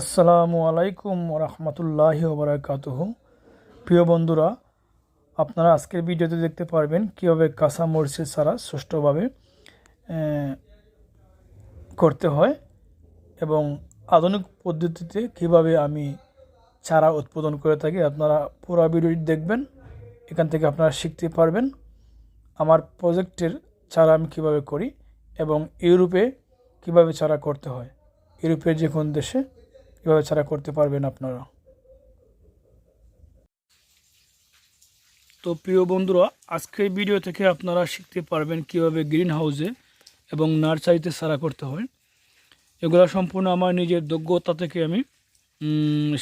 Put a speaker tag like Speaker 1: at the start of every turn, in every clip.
Speaker 1: আসসালামু আলাইকুম রহমতুল্লাহ ওবরাকাতুহ প্রিয় বন্ধুরা, আপনারা আজকের ভিডিওতে দেখতে পারবেন কীভাবে কাঁচা মরিচের চারা সুষ্ঠুভাবে করতে হয় এবং আধুনিক পদ্ধতিতে কীভাবে আমি চারা উৎপাদন করে থাকি। আপনারা পুরো ভিডিওটি দেখবেন, এখান থেকে আপনারা শিখতে পারবেন আমার প্রজেক্টের চারা আমি কীভাবে করি এবং ইউরোপে কীভাবে চারা করতে হয়। ইউরোপের যে কোন দেশে কীভাবে ছাড়া করতে পারবেন আপনারা। তো প্রিয় বন্ধুরা আজকের ভিডিও থেকে আপনারা শিখতে পারবেন কীভাবে গ্রিন হাউসে এবং নার্সারিতে সারা করতে হয় এগুলো সম্পূর্ণ আমার নিজের যোগ্যতা থেকে আমি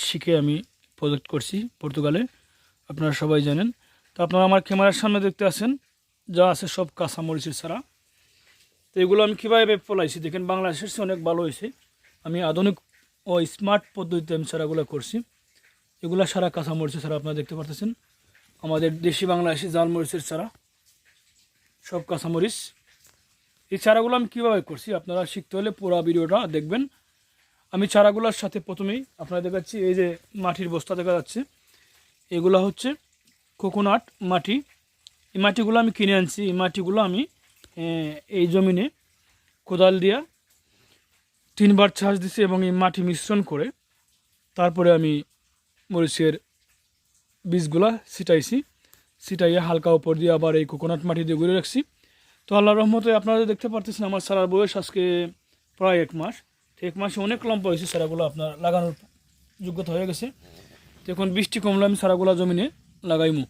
Speaker 1: শিখে আমি প্রজেক্ট করছি পর্তুগালে। আপনারা সবাই জানেন। তো আপনারা আমার ক্যামেরার সামনে দেখতে আছেন, যা আছে সব কাঁচামরিচের চারা। তো এগুলো আমি কীভাবে ফলাইছি দেখেন, বাংলাদেশের অনেক ভালো হয়েছে। আমি আধুনিক ও স্মার্ট পদ্ধতিতে আমি চারাগুলো করছি। এগুলো সারা কাঁচামরিচের চারা আপনারা দেখতে পারতেছেন। আমাদের দেশি বাংলাদেশি জাল মরিচের চারা, সব কাঁচামরিচ। এই চারাগুলো আমি কীভাবে করছি আপনারা শিখতে হলে পুরো ভিডিওটা দেখবেন। আমি চারাগুলোর সাথে প্রথমেই আপনারা দেখাচ্ছি, এই যে মাটির বস্তা দেখা যাচ্ছে। এগুলো হচ্ছে কোকোনাট মাটি। এই মাটিগুলো আমি কিনে আনছি, এই মাটিগুলো আমি এই জমিনে কোদাল দিয়া তিনবার ছাঁচ দিছি এবং এই মাটি মিশ্রণ করে তারপরে আমি মরিচের বীজগুলা ছিটাইছি। ছিটাইয়ে হালকা উপর দিয়ে আবার এই কোকোনাট মাটি দিয়ে ঘুরে রাখছি। তো আল্লাহ রহমতে আপনারা দেখতে পারতেছেন আমার সারার বয়স আজকে প্রায় এক মাস। এক মাসে অনেক লম্বা হয়েছে সারাগুলো আপনার লাগানোর যোগ্যতা হয়ে গেছে। তো এখন বৃষ্টি কমলে আমি সারাগুলা জমিনে লাগাইমু।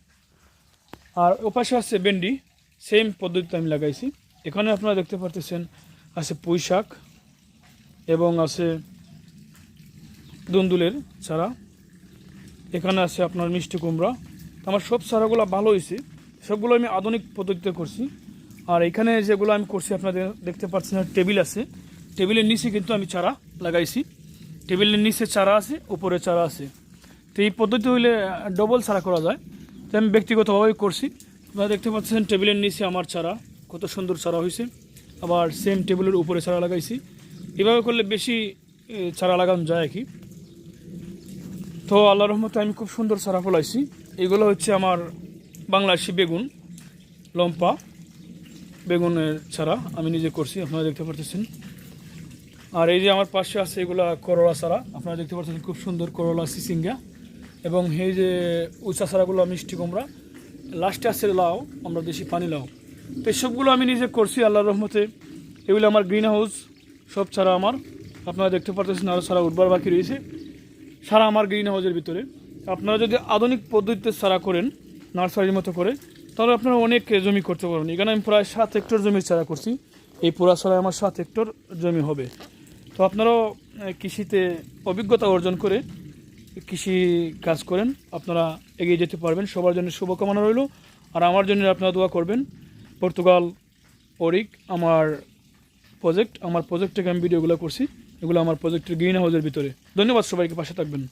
Speaker 1: আর ওপাশে আছে ভেন্ডি সেম পদ্ধতিতে আমি লাগাইছি। এখানে আপনারা দেখতে পারতেছেন আছে পুঁই শাক এবং আছে দুন্দুলের চারা। এখানে আছে আপনার মিষ্টি কুমড়া। আমার সব চারাগুলো ভালো হয়েছে সবগুলো আমি আধুনিক পদ্ধতিতে করছি। আর এখানে যেগুলো আমি করছি, আপনাদের দেখতে পাচ্ছেন, টেবিল আছে। টেবিলের নিচে কিন্তু আমি চারা লাগাইছি। টেবিলের নিচে চারা আছে, উপরে চারা আছে। তো এই পদ্ধতি হইলে ডবল চারা করা যায়। তো আমি ব্যক্তিগতভাবেই করছি। আপনারা দেখতে পাচ্ছেন, টেবিলের নিচে আমার চারা কত সুন্দর চারা হয়েছে আবার সেম টেবিলের উপরে চারা লাগাইছি। এভাবে করলে বেশি চারা লাগানো যায় কি? তো আল্লাহ রহমতে আমি খুব সুন্দর চারা ফলাইছি। এগুলো হচ্ছে আমার বাংলাদেশি বেগুন, লম্পা বেগুনের চারা আমি নিজে করছি, আপনারা দেখতে পারতেছেন। আর এই যে আমার পাশে আছে এগুলা করলা চারা, আপনারা দেখতে পাচ্ছেন খুব সুন্দর করলা, সিসিঙ্গা। এবং এই যে উঁচা চারাগুলো, মিষ্টি কুমড়া, লাস্টে আছে লাউ, আমরা দেশি পানি লাউ। তো সবগুলো আমি নিজে করছি, আল্লাহর রহমতে। এগুলো আমার গ্রিন হাউস সব ছাড়া আমার। আপনারা দেখতে পারতেছেন আরও ছাড়া উঠবার বাকি রয়েছে। সারা আমার গ্রিন হাউসের ভিতরে। আপনারা যদি আধুনিক পদ্ধতিতে সারা করেন, নার্সারির মতো করে, তাহলে আপনারা অনেক জমি করতে পারবেন। এখানে আমি প্রায় সাত হেক্টর জমির চারা করছি। এই পুরা ছড়ায় আমার সাত হেক্টর জমি হবে। তো আপনারাও কৃষিতে অভিজ্ঞতা অর্জন করে কৃষি কাজ করেন। আপনারা এগিয়ে যেতে পারবেন। সবার জন্য শুভকামনা রইল। আর আমার জন্য আপনারা দোয়া করবেন। পর্তুগাল ওরিক আমার প্রজেক্ট আমার প্রজেক্ট থেকে আমি ভিডিওগুলো করছি, এগুলো আমার প্রজেক্টের গ্রিন হাউসের ভিতরে। ধন্যবাদ সবাইকে, পাশে থাকবেন।